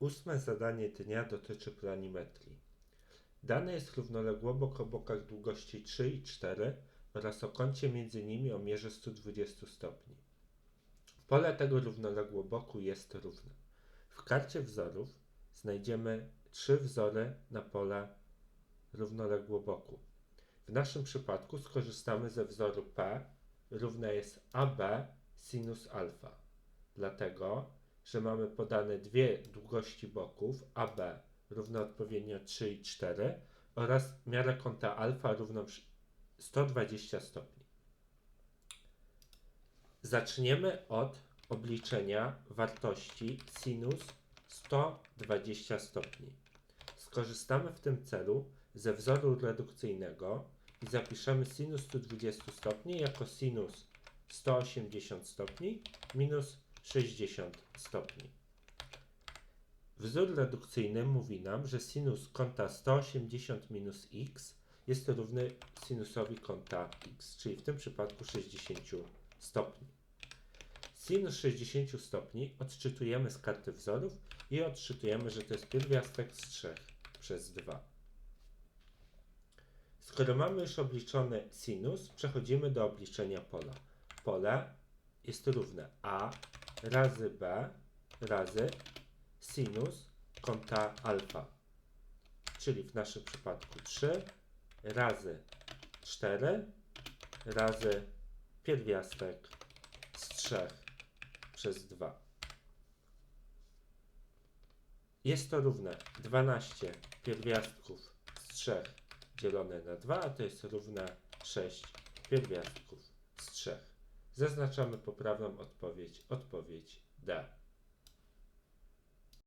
Ósme zadanie dnia dotyczy planimetrii. Dane jest równoległobok o bokach długości 3 i 4 oraz o kącie między nimi o mierze 120 stopni. Pole tego równoległoboku jest równe. W karcie wzorów znajdziemy trzy wzory na pole równoległoboku. W naszym przypadku skorzystamy ze wzoru P równe jest AB sinus alfa. Dlatego, że mamy podane dwie długości boków AB równe odpowiednio 3 i 4 oraz miarę kąta alfa równą przy- 120 stopni. Zaczniemy od obliczenia wartości sinus 120 stopni. Skorzystamy w tym celu ze wzoru redukcyjnego i zapiszemy sinus 120 stopni jako sinus 180 stopni minus 60 stopni. Wzór redukcyjny mówi nam, że sinus kąta 180 minus x jest równy sinusowi kąta x, czyli w tym przypadku 60 stopni. Sinus 60 stopni odczytujemy z karty wzorów i odczytujemy, że to jest pierwiastek z 3 przez 2. Skoro mamy już obliczony sinus, przechodzimy do obliczenia pola. Pole jest równe a razy b razy sinus kąta alfa, czyli w naszym przypadku 3 razy 4 razy pierwiastek z 3 przez 2. Jest to równe 12 pierwiastków z 3 dzielone na 2, a to jest równe 6 pierwiastków z 3. Zaznaczamy poprawną odpowiedź, odpowiedź Да.